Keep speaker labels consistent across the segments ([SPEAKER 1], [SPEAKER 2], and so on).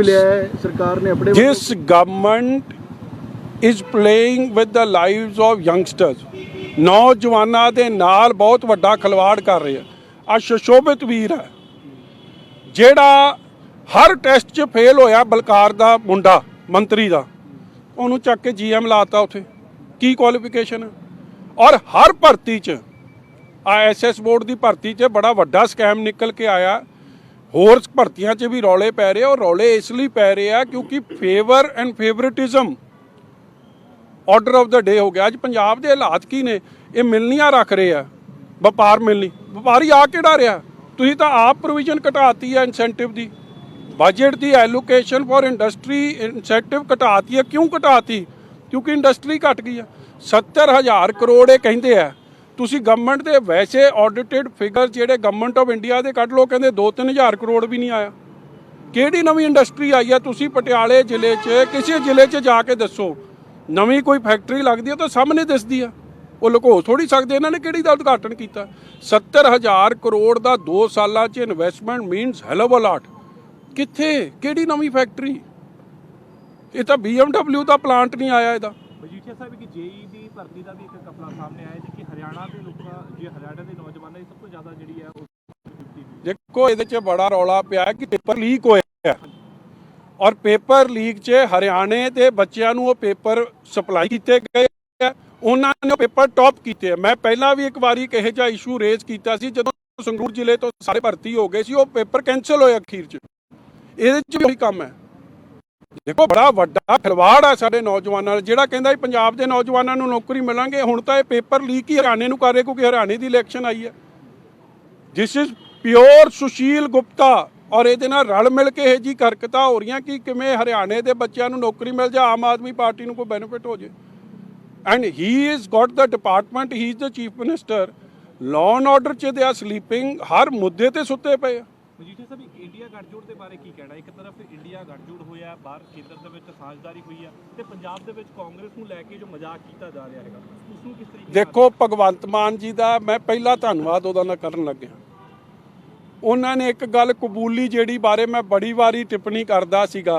[SPEAKER 1] ਮਿਲਿਆ ਹੈ, ਸਰਕਾਰ ਨੇ ਆਪਣੇ
[SPEAKER 2] This government is playing with the lives of youngsters. ਨੌਜਵਾਨਾਂ ਦੇ ਨਾਲ ਬਹੁਤ ਵੱਡਾ ਖਿਲਵਾੜ ਕਰ ਰਹੇ ਆ। ਆ ਸ਼ਸ਼ੋਭਿਤ ਵੀਰ ਹੈ, ਜਿਹੜਾ ਹਰ ਟੈਸਟ 'ਚ ਫੇਲ ਹੋਇਆ ਬਲਕਾਰ ਦਾ ਮੁੰਡਾ, ਮੰਤਰੀ ਦਾ। ਉਹਨੂੰ ਚੱਕ ਕੇ ਜੀਐਮ ਲਾਤਾ ਉੱਥੇ। ਕੀ ਕੁਆਲੀਫਿਕੇਸ਼ਨ ਹੈ ਔਰ ਹਰ ਭਰਤੀ 'ਚ ਆਈਐਸਐਸ ਬੋਰਡ ਦੀ ਭਰਤੀ 'ਚ ਬੜਾ ਵੱਡਾ ਸਕੈਮ ਨਿਕਲ ਕੇ ਆਇਆ। ਹੋਰ ਭਰਤੀਆਂ 'ਚ ਵੀ ਰੌਲੇ ਪੈ ਰਹੇ ਆ, ਔਰ ਰੌਲੇ ਇਸ ਲਈ ਪੈ ਰਹੇ ਆ ਕਿਉਂਕਿ favour and favouritism order of the day ਹੋ ਗਿਆ। ਅੱਜ ਪੰਜਾਬ ਦੇ ਹਾਲਾਤ ਕੀ ਨੇ? ਇਹ ਮਿਲਨੀਆਂ ਰੱਖ ਰਹੇ ਆ। ਵਪਾਰ ਮਿਲਣੀ। ਵਪਾਰੀ ਆ ਕਿਹੜਾ ਰਿਹਾ? ਤੁਸੀਂ ਤਾਂ ਆਪ ਪ੍ਰੋਵੀਜ਼ਨ ਘਟਾਤੀ ਹੈ ਇਨਸੈਂਟਿਵ ਦੀ। ਬਜਟ ਦੀ ਐਲੋਕੇਸ਼ਨ ਫॉर ਇੰਡਸਟਰੀ ਇਨਸੈਂਟਿਵ ਘਟਾਤੀ ਹੈ ਕਿਉਂ ਘਟਾਤੀ? ਕਿਉਂਕਿ ਇੰਡਸਟਰੀ ਘਟ ਗਈ ਆ। 70000 ਕਰੋੜ ਇਹ ਕਹਿੰਦੇ ਆ। ਤੁਸੀਂ ਗਵਰਨਮੈਂਟ ਦੇ ਵੈਸੇ ਆਡਿਟਡ ਫਿਗਰ ਜਿਹੜੇ ਗਵਰਨਮੈਂਟ ਆਫ ਇੰਡੀਆ ਦੇ ਕੱਢ ਲੋ ਕਹਿੰਦੇ 2-3000 ਕਰੋੜ ਵੀ ਨਹੀਂ ਆਇਆ। ਕਿਹੜੀ ਨਵੀਂ ਇੰਡਸਟਰੀ ਆਈ ਹੈ? ਤੁਸੀਂ ਪਟਿਆਲੇ ਜ਼ਿਲ੍ਹੇ 'ਚ, ਕਿਸੇ ਜ਼ਿਲ੍ਹੇ 'ਚ ਜਾ ਕੇ ਦੱਸੋ। ਨਵੀਂ ਕੋਈ ਫੈਕਟਰੀ ਲੱਗਦੀ ਹੈ ਤਾਂ ਸਾਹਮਣੇ ਦਿਸਦੀ ਆ ਉਹ ਲੁਕੋ ਥੋੜੀ ਸਕਦੇ ਇਹਨਾਂ ਨੇ ਕਿਹੜੀ ਦਾ ਉਦਘਾਟਨ ਕੀਤਾ? 70000 ਕਰੋੜ ਦਾ 2 ਸਾਲਾਂ 'ਚ ਇਨਵੈਸਟਮੈਂਟ ਮੀਨਸ ਹੈਲ ਆਫ ਕਿੱਥੇ? ਕਿਹੜੀ ਨਵੀਂ ਫੈਕਟਰੀ ਇਹ ਤਾਂ BMW ਦਾ ਪਲਾਂਟ ਨਹੀਂ ਆਇਆ ਇਹਦਾ।
[SPEAKER 3] ਮਜੀਠੀਆ ਸਾਹਿਬ ਕਿ ਜੇਈ ਦੀ ਭਰਤੀ ਦਾ ਵੀ ਇੱਕ ਕਪੜਾ ਸਾਹਮਣੇ ਆਇਆ ਸੀ ਕਿ ਹਰਿਆਣਾ ਦੇ ਲੋਕਾਂ, ਜੇ ਹਰਿਆਣਾ ਦੇ ਨੌਜਵਾਨਾਂ ਦੀ ਸਭ ਤੋਂ ਜ਼ਿਆਦਾ ਜਿਹੜੀ ਹੈ
[SPEAKER 2] ਦੇਖੋ, ਇਹਦੇ 'ਚ ਬੜਾ ਰੌਲਾ ਪਿਆ ਕਿ ਪੇਪਰ ਲੀਕ ਹੋਇਆ ਔਰ ਪੇਪਰ ਲੀਕ 'ਚ ਹਰਿਆਣੇ ਦੇ ਬੱਚਿਆਂ ਨੂੰ ਉਹ ਪੇਪਰ ਸਪਲਾਈ ਕੀਤੇ ਗਏ ਉਹਨਾਂ ਨੇ ਪੇਪਰ ਟੌਪ ਕੀਤੇ ਮੈਂ ਪਹਿਲਾਂ ਵੀ ਇੱਕ ਵਾਰੀ ਕਿਹੋ ਜਿਹਾ ਇਸ਼ੂ ਰੇਜ਼ ਕੀਤਾ ਸੀ, ਜਦੋਂ ਸੰਗਰੂਰ ਜ਼ਿਲ੍ਹੇ ਤੋਂ ਸਾਰੇ ਭਰਤੀ ਹੋ ਗਏ ਸੀ, ਉਹ ਪੇਪਰ ਕੈਨਸਲ ਹੋਏ ਅਖੀਰ 'ਚ। ਇਹਦੇ 'ਚ ਵੀ ਕੰਮ ਹੈ। ਦੇਖੋ, ਬੜਾ ਵੱਡਾ ਖਿਲਵਾੜ ਆ ਸਾਡੇ ਨੌਜਵਾਨਾਂ ਨਾਲ, ਜਿਹੜਾ ਕਹਿੰਦਾ ਪੰਜਾਬ ਦੇ ਨੌਜਵਾਨਾਂ ਨੂੰ ਨੌਕਰੀ ਮਿਲਾਂਗੇ, ਹੁਣ ਤਾਂ ਇਹ ਪੇਪਰ ਲੀਕ ਹੀ ਹਰਿਆਣੇ ਨੂੰ ਕਰ ਰਹੇ, ਕਿਉਂਕਿ ਹਰਿਆਣੇ ਦੀ ਇਲੈਕਸ਼ਨ ਆਈ ਹੈ। This is pure Sushil Gupta ਔਰ ਇਹਦੇ ਨਾਲ ਰਲ ਮਿਲ ਕੇ ਇਹ ਜੀ ਹਰਕਤਾਂ ਹੋ ਰਹੀਆਂ ਕਿ ਕਿਵੇਂ ਹਰਿਆਣੇ ਦੇ ਬੱਚਿਆਂ ਨੂੰ ਨੌਕਰੀ ਮਿਲ ਜਾ ਆਮ ਆਦਮੀ ਪਾਰਟੀ ਨੂੰ ਕੋਈ ਬੈਨੀਫਿਟ ਹੋ ਜੇ and he is got the department he is the chief minister law and order ਚ ਦੇ ਆ ਸਲੀਪਿੰਗ ਹਰ ਮੁੱਦੇ ਤੇ ਸੁੱਤੇ ਪਏ ਆ।
[SPEAKER 3] ਮਜੀਠੀਆ ਸਾਹਿਬ ਇੰਡੀਆ ਗੱਠਜੋੜ ਦੇ ਬਾਰੇ ਕੀ ਕਹਿਣਾ? ਇੱਕ ਤਰਫ ਇੰਡੀਆ ਗੱਠਜੋੜ ਹੋਇਆ, ਬਾਹਰ ਕੇਂਦਰ ਦੇ ਵਿੱਚ ਸਾਂਝਦਾਰੀ ਹੋਈ ਹੈ ਤੇ ਪੰਜਾਬ ਦੇ ਵਿੱਚ ਕਾਂਗਰਸ ਨੂੰ ਲੈ ਕੇ ਜੋ ਮਜ਼ਾਕ ਕੀਤਾ ਜਾ ਰਿਹਾ ਹੈਗਾ, ਉਸ ਨੂੰ ਕਿਸ ਤਰੀਕੇ
[SPEAKER 2] ਦੇਖੋ, ਭਗਵੰਤ ਮਾਨ ਜੀ ਦਾ ਮੈਂ ਪਹਿਲਾ ਧੰਨਵਾਦ ਉਹਦਾ ਨਾਲ ਕਰਨ ਲੱਗਿਆ। ਉਹਨਾਂ ਨੇ ਇੱਕ ਗੱਲ ਕਬੂਲੀ ਜਿਹੜੀ ਬਾਰੇ ਮੈਂ ਬੜੀ ਵਾਰੀ ਟਿੱਪਣੀ ਕਰਦਾ ਸੀਗਾ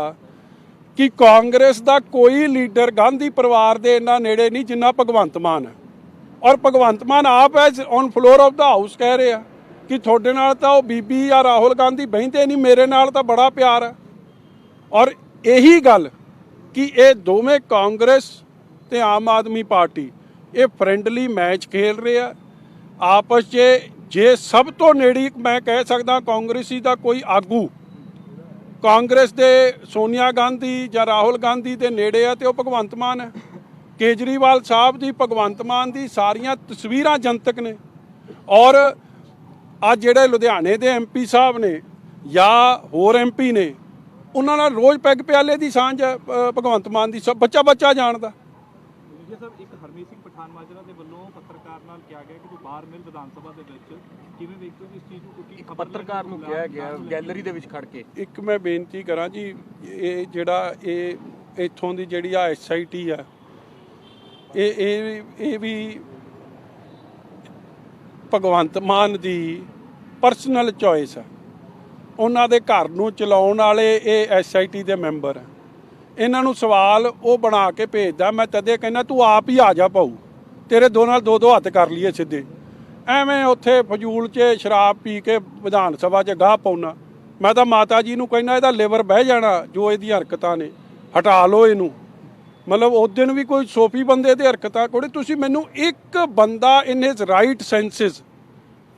[SPEAKER 2] ਕਿ ਕਾਂਗਰਸ ਦਾ ਕੋਈ ਲੀਡਰ, ਗਾਂਧੀ ਪਰਿਵਾਰ ਦੇ ਇੰਨਾ ਨੇੜੇ ਨਹੀਂ ਜਿੰਨਾ ਭਗਵੰਤ ਮਾਨ ਹੈ। ਔਰ ਭਗਵੰਤ ਮਾਨ ਆਪ ਐ on floor of the house ਕਹਿ ਰਹੇ। ਆ ਕਿ ਤੁਹਾਡੇ ਨਾਲ ਤਾਂ ਉਹ ਬੀਬੀ ਜਾਂ ਰਾਹੁਲ ਗਾਂਧੀ ਬਹਿੰਦੇ ਨਹੀਂ, ਮੇਰੇ ਨਾਲ ਤਾਂ ਬੜਾ ਪਿਆਰ ਹੈ। ਔਰ ਇਹੀ ਗੱਲ ਕਿ ਇਹ ਦੋਵੇਂ ਕਾਂਗਰਸ ਤੇ ਆਮ ਆਦਮੀ ਪਾਰਟੀ, ਇਹ ਫ੍ਰੈਂਡਲੀ ਮੈਚ ਖੇਲ ਰਹੇ ਆ। ਆਪਸ 'ਚ ਜੇ ਸਭ ਤੋਂ ਨੇੜੀ ਮੈਂ ਕਹਿ ਸਕਦਾ ਕਾਂਗਰਸੀ ਦਾ ਕੋਈ ਆਗੂ ਕਾਂਗਰਸ ਦੇ ਸੋਨੀਆ ਗਾਂਧੀ ਜਾਂ ਰਾਹੁਲ ਗਾਂਧੀ ਦੇ ਨੇੜੇ ਆ ਤੇ ਉਹ ਭਗਵੰਤ ਮਾਨ ਹੈ। ਕੇਜਰੀਵਾਲ ਸਾਹਿਬ ਦੀ ਭਗਵੰਤ ਮਾਨ ਦੀ ਸਾਰੀਆਂ ਤਸਵੀਰਾਂ ਜਨਤਕ ਨੇ। ਔਰ ਆ ਜਿਹੜੇ ਲੁਧਿਆਣੇ ਦੇ ਐਮਪੀ ਸਾਹਿਬ ਨੇ ਜਾਂ ਹੋਰ ਐਮਪੀ ਨੇ ਉਹਨਾਂ ਨਾਲ ਰੋਜ਼ ਪੈਗ ਪਿਆਲੇ ਦੀ ਸਾਂਝ ਭਗਵੰਤ ਮਾਨ ਦੀ ਸਭ ਬੱਚਾ ਬੱਚਾ ਜਾਣਦਾ।
[SPEAKER 3] ਮਜੀਠੀਆ ਸਾਹਿਬ ਇੱਕ ਹਰਮੀਤ ਸਿੰਘ ਪਠਾਨ ਮਾਜਰਾ ਦੇ ਵੱਲੋਂ ਪੱਤਰਕਾਰ ਨਾਲ ਕਿਹਾ ਗਿਆ ਕਿ ਜੋ ਬਾਹਰ ਮਿਲ ਵਿਧਾਨ ਸਭਾ ਦੇ ਵਿੱਚ ਕਿਵੇਂ ਵੇਖਦੇ ਹੋ ਕਿ ਇਸ ਚੀਜ਼ ਨੂੰ ਕਿਉਂਕਿ
[SPEAKER 4] ਇੱਕ ਪੱਤਰਕਾਰ ਨੂੰ ਕਿਹਾ ਗਿਆ ਗੈਲਰੀ ਦੇ ਵਿੱਚ ਖੜ ਕੇ।
[SPEAKER 2] ਇੱਕ ਮੈਂ ਬੇਨਤੀ ਕਰਾਂ ਜੀ ਇਹ ਜਿਹੜਾ ਇਹ ਇੱਥੋਂ ਦੀ ਜਿਹੜੀ ਆ ਐਸਆਈਟੀ ਆ ਇਹ ਇਹ ਇਹ ਵੀ ਭਗਵੰਤ ਮਾਨ ਦੀ ਪਰਸਨਲ ਚੋਇਸ ਆ। ਉਹਨਾਂ ਦੇ ਘਰ ਨੂੰ ਚਲਾਉਣ ਵਾਲੇ ਇਹ ਐਸਆਈਟੀ ਦੇ ਮੈਂਬਰ ਆ। ਇਹਨਾਂ ਨੂੰ ਸਵਾਲ ਉਹ ਬਣਾ ਕੇ ਭੇਜਦਾ, ਮੈਂ ਤਦੇ ਕਹਿੰਦਾ, ਤੂੰ ਆਪ ਹੀ ਆ ਜਾ ਪਾਉ ਤੇਰੇ ਦੋ ਨਾਲ ਦੋ ਦੋ ਹੱਥ ਕਰ ਲਈਏ ਸਿੱਧੇ। ਐਵੇਂ ਉੱਥੇ ਫਜ਼ੂਲ 'ਚ ਸ਼ਰਾਬ ਪੀ ਕੇ ਵਿਧਾਨ ਸਭਾ 'ਚ ਗਾਹ ਪਾਉਣਾ। ਮੈਂ ਤਾਂ ਮਾਤਾ ਜੀ ਨੂੰ ਕਹਿੰਦਾ, ਇਹਦਾ ਲਿਵਰ ਬਹਿ ਜਾਣਾ ਜੋ ਇਹਦੀਆਂ ਹਰਕਤਾਂ ਨੇ। ਹਟਾ ਲਓ ਇਹਨੂੰ। ਮਤਲਬ ਉਸ ਦਿਨ ਵੀ ਕੋਈ ਸੋਫੀ ਬੰਦੇ ਤੇ ਹਰਕਤਾਂ ਕੋੜੇ ਤੁਸੀਂ ਮੈਨੂੰ ਇੱਕ ਬੰਦਾ ਇਨ ਹਿਸ ਰਾਈਟ ਸੈਂਸਸ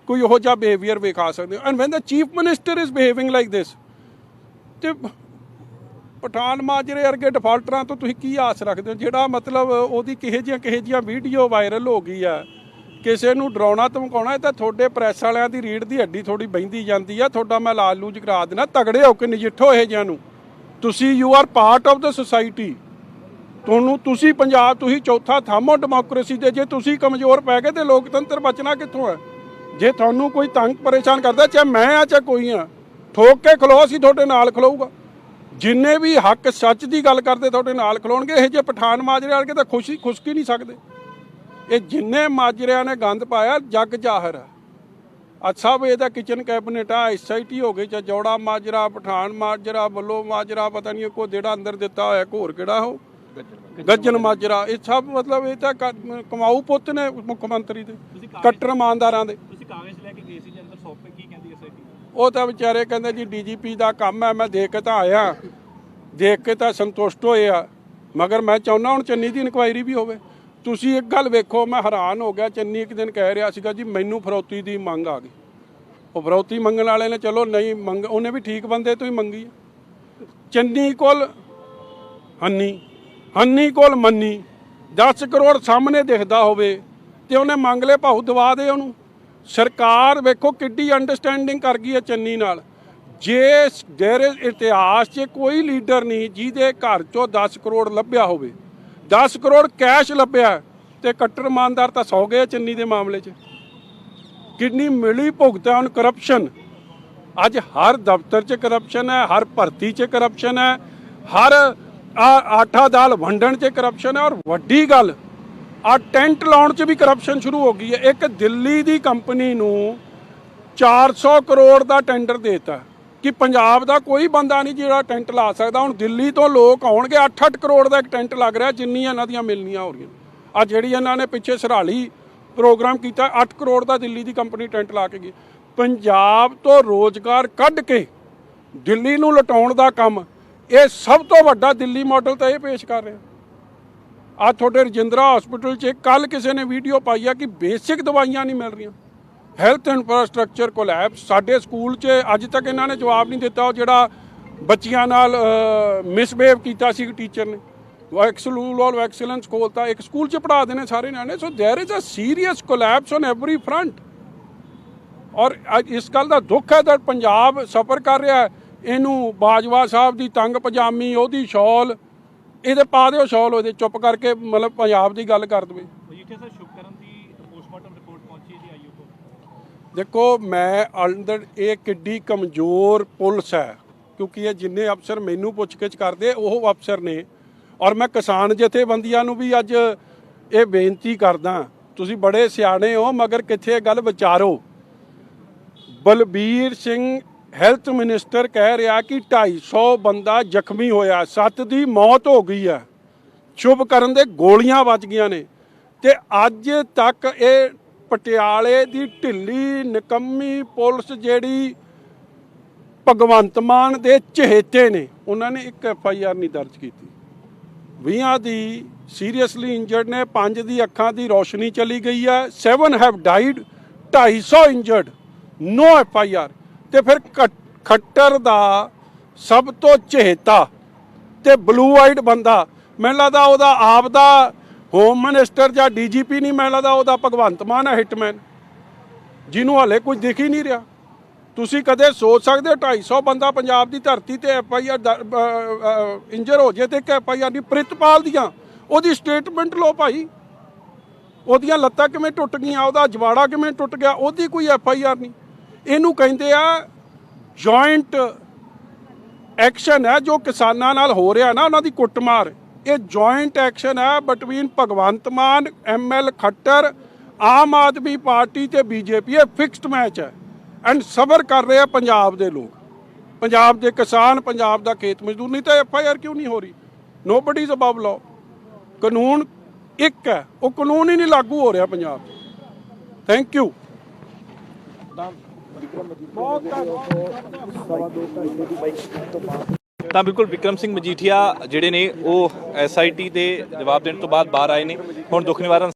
[SPEAKER 2] ਕੋਈ ਉਹੋ ਜਿਹਾ ਬਿਹੇਵੀਅਰ ਵਿਖਾ ਸਕਦੇ ਹੋ। And when the chief minister is behaving like this ਤੇ ਪਠਾਨ ਮਾਜਰੇ ਅਰਗੇ ਡਿਫਾਲਟਰਾਂ ਤੋਂ ਤੁਸੀਂ ਕੀ ਆਸ ਰੱਖਦੇ ਹੋ? ਜਿਹੜਾ ਮਤਲਬ ਉਹਦੀ ਕਿਹੇ ਜਿਹੀਆਂ ਕਿਹੇ ਜਿਹੀਆਂ ਵੀਡੀਓ ਵਾਇਰਲ ਹੋ ਗਈ ਆ, ਕਿਸੇ ਨੂੰ ਡਰਾਉਣਾ ਧਮਕਾਉਣਾ, ਇਹ ਤਾਂ ਤੁਹਾਡੇ ਪ੍ਰੈਸ ਵਾਲਿਆਂ ਦੀ ਰੀੜ ਦੀ ਹੱਡੀ ਥੋੜੀ ਬਹਿੰਦੀ ਜਾਂਦੀ ਆ। ਤੁਹਾਡਾ ਮੈਂ ਲਾਲ ਲੂਜ ਕਰਾ ਦੇਣਾ ਤਗੜੇ ਹੋ ਕੇ ਨਜਿੱਠੋ ਇਹ ਜਿਹਾਂ ਨੂੰ। ਤੁਸੀਂ you are part of the society ਤੁਹਾਨੂੰ ਤੁਸੀਂ ਪੰਜਾਬ, ਤੁਸੀਂ ਚੌਥਾ ਥਾਮੋ ਡੈਮੋਕ੍ਰੇਸੀ ਦੇ, ਜੇ ਤੁਸੀਂ ਕਮਜ਼ੋਰ ਪੈ ਗਏ ਤੇ ਲੋਕਤੰਤਰ ਬਚਣਾ ਕਿੱਥੋਂ ਹੈ? ਜੇ ਤੁਹਾਨੂੰ ਕੋਈ ਤੰਗ ਪਰੇਸ਼ਾਨ ਕਰਦਾ, ਚਾਹੇ ਮੈਂ ਆ ਚਾਹੇ ਕੋਈ ਆ ਠੋਕ ਕੇ ਖਲੋ, ਅਸੀਂ ਤੁਹਾਡੇ ਨਾਲ ਖਲੋਊਗਾ। ਜਿੰਨੇ ਵੀ ਹੱਕ ਸੱਚ ਦੀ ਗੱਲ ਕਰਦੇ ਤੁਹਾਡੇ ਨਾਲ ਖਲੋਣਗੇ, ਇਹ ਜੇ ਪਠਾਨ ਮਾਜਰੇ ਵਾਲੇ ਤਾਂ ਖੁਸ਼ੀ, ਖੁਸ਼ਕੀ ਨਹੀਂ ਸਕਦੇ। ਇਹ ਜਿੰਨੇ ਮਾਜਰਿਆਂ ਨੇ ਗੰਦ ਪਾਇਆ, ਜੱਗ ਜ਼ਾਹਰ ਹੈ। ਅੱਜ ਸਭ ਇਹਦਾ ਕਿਚਨ ਕੈਬਨਿਟ ਆ ਐਸਆਈਟੀ ਹੋ ਗਈ ਜਾਂ ਜੋੜਾ ਮਾਜਰਾ, ਪਠਾਨ ਮਾਜਰਾ ਬੱਲੋ ਮਾਜਰਾ, ਪਤਾ ਨਹੀਂ ਕੋ ਜਿਹੜਾ ਅੰਦਰ ਦਿੱਤਾ ਹੋਇਆ, ਘੋਰ ਕਿਹੜਾ ਉਹ? ਗੱਜਨ ਮਾਜਰਾ ਇਹ ਸਭ ਮਤਲਬ ਇਹ ਤਾਂ ਕ- ਕਮਾਊ ਪੁੱਤ ਨੇ ਮੁੱਖ ਮੰਤਰੀ ਦੇ ਕੱਟਰ ਇਮਾਨਦਾਰਾਂ ਦੇ।
[SPEAKER 3] ਤੁਸੀਂ ਕਾਗਜ਼ ਲੈ ਕੇ ਗਏ ਸੀ ਜੀ ਅੰਦਰ ਸੌਂਪੇ ਕੀ ਕਹਿੰਦੀ ਐਸਆਈਟੀ
[SPEAKER 2] ਉਹ ਤਾਂ ਵਿਚਾਰੇ ਕਹਿੰਦੇ ਜੀ ਡੀਜੀਪੀ ਦਾ ਕੰਮ ਹੈ ਮੈਂ ਦੇਖ ਕੇ ਤਾਂ ਆਇਆ ਦੇਖ ਕੇ ਤਾਂ ਸੰਤੁਸ਼ਟ ਹੋਏ ਆ। ਮਗਰ ਮੈਂ ਚਾਹੁੰਦਾ ਹੁਣ ਚੰਨੀ ਦੀ ਇਨਕੁਆਇਰੀ ਵੀ ਹੋਵੇ। ਤੁਸੀਂ ਇੱਕ ਗੱਲ ਵੇਖੋ ਮੈਂ ਹੈਰਾਨ ਹੋ ਗਿਆ ਚੰਨੀ ਇੱਕ ਦਿਨ ਕਹਿ ਰਿਹਾ ਸੀਗਾ ਜੀ ਮੈਨੂੰ ਫਰੌਤੀ ਦੀ ਮੰਗ ਆ ਗਈ। ਉਹ ਫਰੌਤੀ ਮੰਗਣ ਵਾਲੇ ਨੇ ਚਲੋ ਨਹੀਂ ਮੰਗ ਉਹਨੇ ਵੀ ਠੀਕ ਬੰਦੇ ਤੋਂ ਹੀ ਮੰਗੀ ਆ। ਚੰਨੀ ਕੋਲ ਹੰਨੀ। ਹੰਨੀ ਕੋਲ ਮੰਨੀ 10 ਕਰੋੜ ਸਾਹਮਣੇ ਦਿਖਦਾ ਹੋਵੇ ਤੇ ਉਹਨੇ ਮੰਗ ਲਏ ਭਾਉ ਦਵਾ ਦੇ ਉਹਨੂੰ। ਸਰਕਾਰ ਵੇਖੋ ਕਿੱਡੀ ਅੰਡਰਸਟੈਂਡਿੰਗ ਕਰ ਗਈ ਹੈ ਚੰਨੀ ਨਾਲ। ਜੇ ਡੇਰੇ ਇਤਿਹਾਸ 'ਚ ਕੋਈ ਲੀਡਰ ਨਹੀਂ ਜਿਹਦੇ ਘਰ 'ਚੋਂ 10 ਕਰੋੜ ਲੱਭਿਆ ਹੋਵੇ। 10 ਕਰੋੜ ਕੈਸ਼ ਲੱਭਿਆ ਤੇ ਕੱਟਰ ਇਮਾਨਦਾਰ ਤਾਂ ਸੌ ਗਏ ਚੰਨੀ ਦੇ ਮਾਮਲੇ 'ਚ। ਕਿੰਨੀ ਮਿਲੀ ਭੁਗਤ ਹੈ ਹੁਣ ਕਰਪਸ਼ਨ ਅੱਜ ਹਰ ਦਫ਼ਤਰ 'ਚ ਕਰਪਸ਼ਨ ਹੈ, ਹਰ ਭਰਤੀ 'ਚ ਕਰਪਸ਼ਨ ਹੈ, ਹਰ ਆ- ਆਟਾ ਦਾਲ ਵੰਡਣ 'ਚ ਕਰਪਸ਼ਨ ਹੈ ਔਰ ਵੱਡੀ ਗੱਲ, ਆ ਟੈਂਟ ਲਾਉਣ 'ਚ ਵੀ ਕਰਪਸ਼ਨ ਸ਼ੁਰੂ ਹੋ ਗਈ ਹੈ। ਇੱਕ ਦਿੱਲੀ ਦੀ ਕੰਪਨੀ ਨੂੰ 400 ਕਰੋੜ ਦਾ ਟੈਂਡਰ ਦੇਤਾ ਕਿ ਪੰਜਾਬ ਦਾ ਕੋਈ ਬੰਦਾ ਨਹੀਂ ਜਿਹੜਾ ਟੈਂਟ ਲਾ ਸਕਦਾ। ਹੁਣ ਦਿੱਲੀ ਤੋਂ ਲੋਕ ਆਉਣਗੇ 8-8 ਕਰੋੜ ਦਾ ਇੱਕ ਟੈਂਟ ਲੱਗ ਰਿਹਾ, ਜਿੰਨੀਆਂ ਇਹਨਾਂ ਦੀਆਂ ਮਿਲਣੀਆਂ ਹੋ ਰਹੀਆਂ। ਆ ਜਿਹੜੀ ਇਹਨਾਂ ਨੇ ਪਿੱਛੇ ਸਰਾਲੀ ਪ੍ਰੋਗਰਾਮ ਕੀਤਾ 8 ਕਰੋੜ ਦਾ ਦਿੱਲੀ ਦੀ ਕੰਪਨੀ ਟੈਂਟ ਲਾ ਕੇ ਗਈ। ਪੰਜਾਬ ਤੋਂ ਰੋਜ਼ਗਾਰ ਕੱਢ ਕੇ ਦਿੱਲੀ ਨੂੰ ਲਟਾਉਣ ਦਾ ਕੰਮ ਇਹ ਸਭ ਤੋਂ ਵੱਡਾ ਦਿੱਲੀ ਮਾਡਲ ਤਾਂ ਇਹ ਪੇਸ਼ ਕਰ ਰਿਹਾ ਆ ਤੁਹਾਡੇ ਰਜਿੰਦਰਾ ਹਸਪੀਟਲ 'ਚ ਕੱਲ ਕਿਸੇ ਨੇ ਵੀਡੀਓ ਪਾਈ ਆ ਕਿ ਬੇਸਿਕ ਦਵਾਈਆਂ ਨਹੀਂ ਮਿਲ ਰਹੀਆਂ ਹੈਲਥ ਇਨਫਰਾਸਟ੍ਰਕਚਰ ਕੋਲੈਪਸ ਸਾਡੇ ਸਕੂਲ 'ਚ ਅੱਜ ਤੱਕ ਇਹਨਾਂ ਨੇ ਜਵਾਬ ਨਹੀਂ ਦਿੱਤਾ ਉਹ ਜਿਹੜਾ ਬੱਚਿਆਂ ਨਾਲ ਮਿਸਬਿਹੇਵ ਕੀਤਾ ਸੀ ਟੀਚਰ ਨੇ ਐਕਸਲੂਲ ਆਲ ਐਕਸਲੈਂਸ ਖੋਲਤਾ ਇੱਕ ਸਕੂਲ 'ਚ ਪੜ੍ਹਾ ਦੇਣੇ ਸਾਰੇ ਨਿਆਣੇ so there is a serious collapse on every front ਔਰ ਅੱਜ ਇਸ ਗੱਲ ਦਾ ਦੁੱਖ ਹੈ ਕਿ ਪੰਜਾਬ ਸਫਰ ਕਰ ਰਿਹਾ ਹੈ ਇਹਨੂੰ ਬਾਜਵਾ ਸਾਹਿਬ ਦੀ ਤੰਗ ਪਜਾਮੀ ਉਹਦੀ ਸ਼ਾਲ ਇਹਦੇ ਪਾ ਦਿਓ ਸ਼ਾਲ ਉਹਦੇ ਚੁੱਪ ਕਰਕੇ ਮਤਲਬ ਪੰਜਾਬ ਦੀ ਗੱਲ ਕਰ ਦਵੇ।
[SPEAKER 3] ਮਜੀਠੀਆ ਸਰ ਸ਼ੁਕਰਨ ਦੀ ਪੋਸਟਮਾਰਟਮ ਰਿਪੋਰਟ ਪਹੁੰਚੀ ਹੈ ਜੀ ਆਈਓ ਕੋਲ।
[SPEAKER 2] ਦੇਖੋ ਮੈਂ ਅੰਦਰ ਇਹ ਕਿੱਡੀ ਕਮਜ਼ੋਰ ਪੁਲਿਸ ਹੈ ਕਿਉਂਕਿ ਇਹ ਜਿੰਨੇ ਅਫਸਰ ਮੈਨੂੰ ਪੁੱਛਗਿੱਛ ਕਰਦੇ ਉਹ ਅਫਸਰ ਨੇ। ਔਰ ਮੈਂ ਕਿਸਾਨ ਜਥੇਬੰਦੀਆਂ ਨੂੰ ਵੀ ਅੱਜ ਇਹ ਬੇਨਤੀ ਕਰਦਾ ਤੁਸੀਂ ਬੜੇ ਸਿਆਣੇ ਹੋ ਮਗਰ ਕਿੱਥੇ ਇਹ ਗੱਲ ਵਿਚਾਰੋ? ਬਲਬੀਰ ਸਿੰਘ ਹੈਲਥ ਮਿਨਿਸਟਰ ਕਹਿ ਰਿਹਾ ਕਿ 250 ਬੰਦਾ ਜ਼ਖਮੀ ਹੋਇਆ, ਸੱਤ ਦੀ ਮੌਤ ਹੋ ਗਈ ਹੈ। ਸ਼ੁਭ ਕਰਨ ਦੇ ਗੋਲੀਆਂ ਵੱਜ ਗਈਆਂ ਨੇ। ਤੇ ਅੱਜ ਤੱਕ ਇਹ ਪਟਿਆਲੇ ਦੀ ਢਿੱਲੀ ਨਿਕੰਮੀ ਪੁਲਿਸ ਜਿਹੜੀ ਭਗਵੰਤ ਮਾਨ ਦੇ ਚਹੇਤੇ ਨੇ, ਉਹਨਾਂ ਨੇ ਇੱਕ ਐਫ ਆਈ ਆਰ ਨਹੀਂ ਦਰਜ ਕੀਤੀ। 20 ਦੀ ਸੀਰੀਅਸਲੀ ਇੰਜਰਡ ਨੇ 5 ਦੀ ਅੱਖਾਂ ਦੀ ਰੋਸ਼ਨੀ ਚਲੀ ਗਈ ਹੈ। 7 have died 250 injured no F I R ਤੇ ਫਿਰ ਖੱਟ- ਖੱਟਰ ਦਾ ਸਭ ਤੋਂ ਚਹੇਤਾ ਤੇ ਬਲੂ ਆਈਡ ਬੰਦਾ, ਮੈਨੂੰ ਲੱਗਦਾ ਉਹਦਾ ਆਪ ਦਾ ਹੋਮ ਮਿਨਿਸਟਰ ਜਾਂ ਡੀਜੀਪੀ ਨਹੀਂ, ਮੈਨੂੰ ਲੱਗਦਾ ਉਹਦਾ ਭਗਵੰਤ ਮਾਨ ਹੈ ਹਿਟਮੈਨ ਜਿਹਨੂੰ ਹਲੇ ਕੁਝ ਦਿਖ ਹੀ ਨਹੀਂ ਰਿਹਾ। ਤੁਸੀਂ ਕਦੇ ਸੋਚ ਸਕਦੇ ਹੋ 250 ਬੰਦਾ ਪੰਜਾਬ ਦੀ ਧਰਤੀ ਤੇ ਐਫ ਆਈ ਆਰ ਇੰਜਰ ਹੋ ਜੇ ਤੇ ਇੱਕ ਐਫ ਆਈ ਆਰ ਦੀ ਪ੍ਰਿਤਪਾਲ ਦੀਆਂ, ਉਹਦੀ ਸਟੇਟਮੈਂਟ ਲਓ ਭਾਈ। ਉਹਦੀਆਂ ਲੱਤਾਂ ਕਿਵੇਂ ਟੁੱਟ ਗਈਆਂ, ਉਹਦਾ ਜਵਾੜਾ ਕਿਵੇਂ ਟੁੱਟ ਗਿਆ, ਉਹਦੀ ਕੋਈ ਐਫ ਆਈ ਆਰ ਨਹੀਂ। ਇਹਨੂੰ ਕਹਿੰਦੇ ਆ ਜੁਆਇੰਟ ਐਕਸ਼ਨ ਹੈ, ਜੋ ਕਿਸਾਨਾਂ ਨਾਲ ਹੋ ਰਿਹਾ ਨਾ, ਉਹਨਾਂ ਦੀ ਕੁੱਟਮਾਰ। ਇਹ ਜੁਆਇੰਟ ਐਕਸ਼ਨ ਹੈ between Bhagwant Mann ML Khattar, Aam Aadmi party ਤੇ ਬੀਜੇਪੀ ਇਹ ਫਿਕਸਡ ਮੈਚ ਹੈ। ਐਂਡ ਸਬਰ ਕਰ ਰਹੇ ਆ ਪੰਜਾਬ ਦੇ ਲੋਕ। ਪੰਜਾਬ ਦੇ ਕਿਸਾਨ, ਪੰਜਾਬ ਦਾ ਖੇਤ ਮਜ਼ਦੂਰ ਨਹੀਂ ਤਾਂ ਐਫ ਆਈ ਆਰ ਕਿਉਂ ਨਹੀਂ ਹੋ ਰਹੀ? ਨੋਬਡੀ ਇਜ਼ ਅਬਵ ਲਾਅ ਕਾਨੂੰਨ ਇੱਕ ਹੈ, ਉਹ ਕਾਨੂੰਨ ਹੀ ਨਹੀਂ ਲਾਗੂ ਹੋ ਰਿਹਾ ਪੰਜਾਬ ਥੈਂਕ ਯੂ
[SPEAKER 5] ਤਾਂ ਬਿਲਕੁਲ ਵਿਕਰਮ ਸਿੰਘ ਮਜੀਠੀਆ ਜਿਹੜੇ ਨੇ ਉਹ ਐਸਆਈਟੀ ਦੇ ਜਵਾਬ ਦੇਣ ਤੋਂ ਬਾਅਦ ਬਾਹਰ ਆਏ ਨੇ। ਹੁਣ ਦੁੱਖ ਨਿਵਾਰਨ